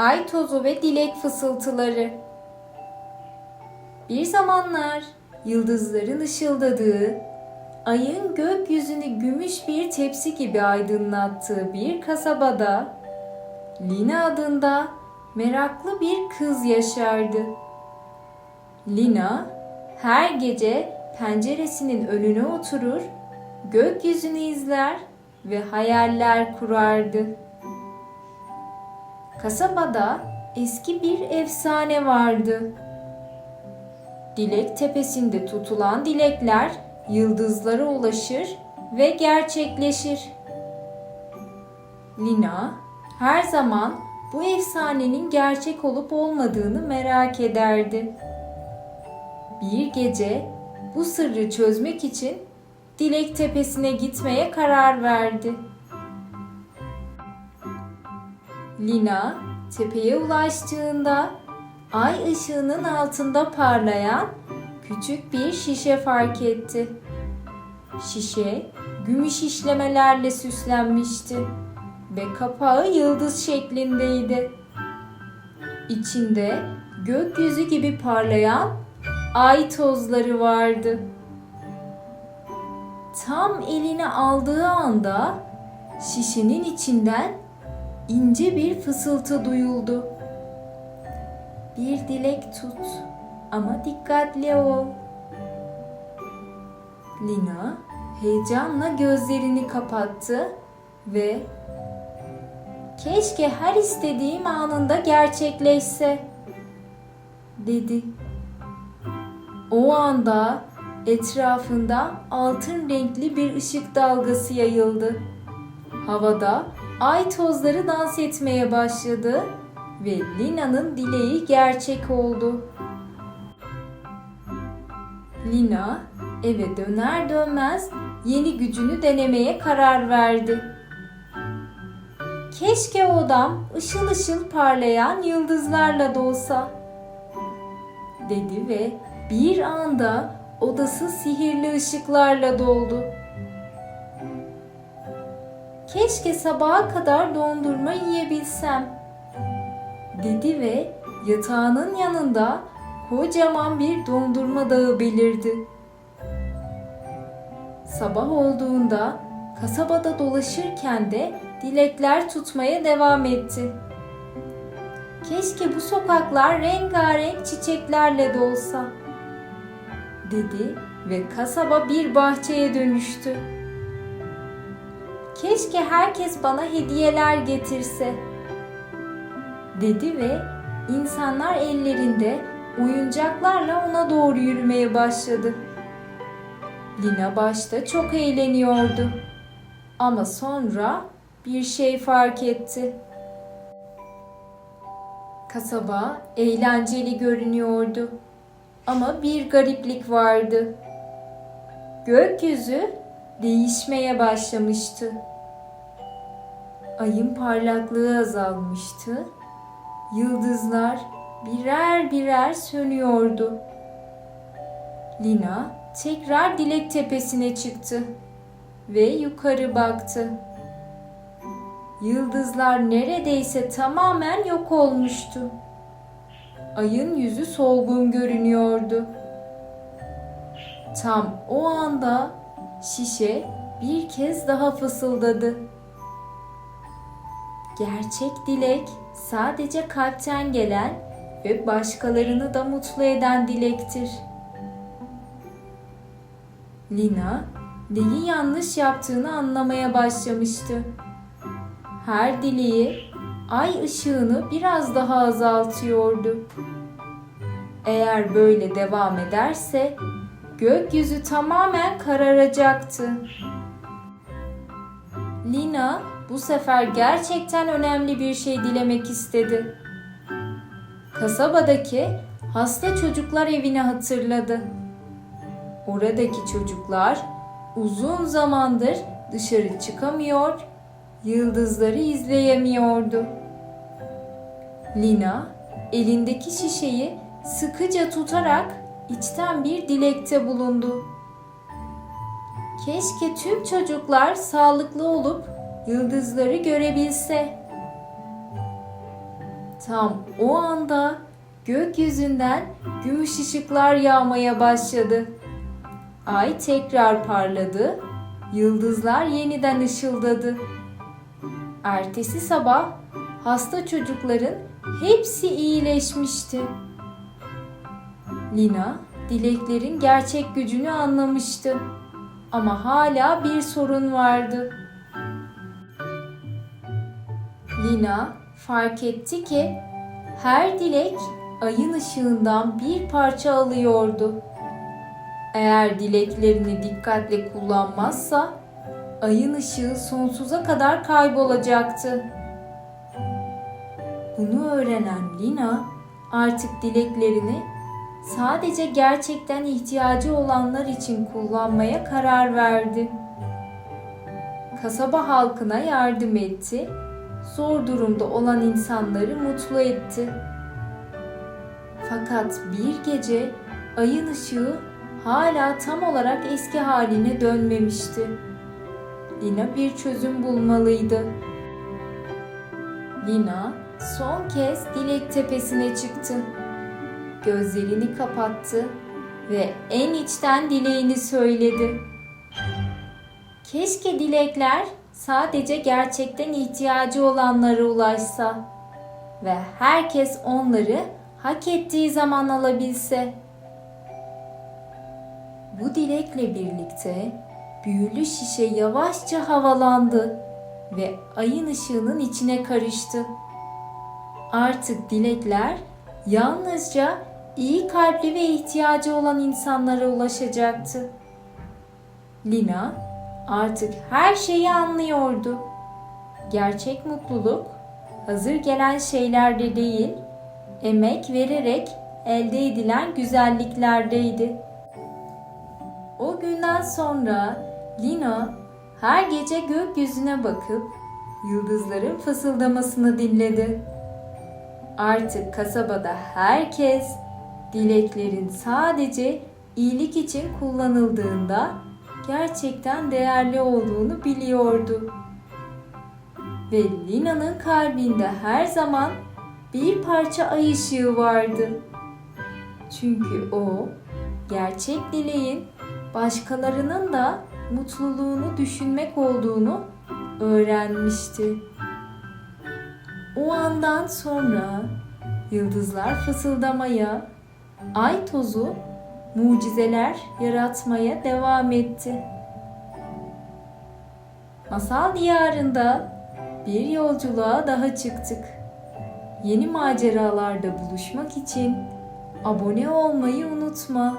Ay tozu ve dilek fısıltıları. Bir zamanlar yıldızların ışıldadığı, ayın gökyüzünü gümüş bir tepsi gibi aydınlattığı bir kasabada Lina adında meraklı bir kız yaşardı. Lina her gece penceresinin önüne oturur, gökyüzünü izler ve hayaller kurardı. Kasabada eski bir efsane vardı. Dilek tepesinde tutulan dilekler yıldızlara ulaşır ve gerçekleşir. Lina her zaman bu efsanenin gerçek olup olmadığını merak ederdi. Bir gece bu sırrı çözmek için Dilek Tepesi'ne gitmeye karar verdi. Lina tepeye ulaştığında ay ışığının altında parlayan küçük bir şişe fark etti. Şişe gümüş işlemelerle süslenmişti ve kapağı yıldız şeklindeydi. İçinde gökyüzü gibi parlayan ay tozları vardı. Tam eline aldığı anda şişenin içinden ince bir fısıltı duyuldu. Bir dilek tut ama dikkatli ol. Lina heyecanla gözlerini kapattı ve keşke her istediğim anında gerçekleşse dedi. O anda etrafında altın renkli bir ışık dalgası yayıldı. Havada ay tozları dans etmeye başladı ve Lina'nın dileği gerçek oldu. Lina eve döner dönmez yeni gücünü denemeye karar verdi. Keşke odam ışıl ışıl parlayan yıldızlarla dolsa dedi ve bir anda odası sihirli ışıklarla doldu. Keşke sabaha kadar dondurma yiyebilsem dedi ve yatağının yanında kocaman bir dondurma dağı belirdi. Sabah olduğunda kasabada dolaşırken de dilekler tutmaya devam etti. Keşke bu sokaklar rengarenk çiçeklerle dolsa dedi ve kasaba bir bahçeye dönüştü. Keşke herkes bana hediyeler getirse dedi ve insanlar ellerinde oyuncaklarla ona doğru yürümeye başladı. Lina başta çok eğleniyordu. Ama sonra bir şey fark etti. Kasaba eğlenceli görünüyordu. Ama bir gariplik vardı. Gökyüzü değişmeye başlamıştı. Ayın parlaklığı azalmıştı. Yıldızlar birer birer sönüyordu. Lina tekrar Dilek Tepesi'ne çıktı ve yukarı baktı. Yıldızlar neredeyse tamamen yok olmuştu. Ayın yüzü solgun görünüyordu. Tam o anda şişe bir kez daha fısıldadı. Gerçek dilek sadece kalpten gelen ve başkalarını da mutlu eden dilektir. Lina neyi yanlış yaptığını anlamaya başlamıştı. Her dileği ay ışığını biraz daha azaltıyordu. Eğer böyle devam ederse gökyüzü tamamen kararacaktı. Lina bu sefer gerçekten önemli bir şey dilemek istedi. Kasabadaki hasta çocuklar evini hatırladı. Oradaki çocuklar uzun zamandır dışarı çıkamıyor, yıldızları izleyemiyordu. Lina elindeki şişeyi sıkıca tutarak içten bir dilekte bulundu. Keşke tüm çocuklar sağlıklı olup yıldızları görebilse. Tam o anda gökyüzünden gümüş ışıklar yağmaya başladı. Ay tekrar parladı, yıldızlar yeniden ışıldadı. Ertesi sabah hasta çocukların hepsi iyileşmişti. Lina dileklerin gerçek gücünü anlamıştı. Ama hala bir sorun vardı. Lina fark etti ki her dilek ayın ışığından bir parça alıyordu. Eğer dileklerini dikkatle kullanmazsa ayın ışığı sonsuza kadar kaybolacaktı. Bunu öğrenen Lina artık dileklerini sadece gerçekten ihtiyacı olanlar için kullanmaya karar verdi. Kasaba halkına yardım etti, zor durumda olan insanları mutlu etti. Fakat bir gece ayın ışığı hala tam olarak eski haline dönmemişti. Lina bir çözüm bulmalıydı. Lina son kez Dilek Tepesi'ne çıktı. Gözlerini kapattı ve en içten dileğini söyledi. Keşke dilekler sadece gerçekten ihtiyacı olanlara ulaşsa ve herkes onları hak ettiği zaman alabilse. Bu dilekle birlikte büyülü şişe yavaşça havalandı ve ayın ışığının içine karıştı. Artık dilekler yalnızca iyi kalpli ve ihtiyacı olan insanlara ulaşacaktı. Lina artık her şeyi anlıyordu. Gerçek mutluluk hazır gelen şeylerde değil, emek vererek elde edilen güzelliklerdeydi. O günden sonra Lina her gece gökyüzüne bakıp yıldızların fısıldamasını dinledi. Artık kasabada herkes dileklerin sadece iyilik için kullanıldığında gerçekten değerli olduğunu biliyordu. Ve Lina'nın kalbinde her zaman bir parça ay ışığı vardı. Çünkü o gerçek dileğin başkalarının da mutluluğunu düşünmek olduğunu öğrenmişti. O andan sonra yıldızlar fısıldamaya, ay tozu mucizeler yaratmaya devam etti. Masal diyarında bir yolculuğa daha çıktık. Yeni maceralarda buluşmak için abone olmayı unutma.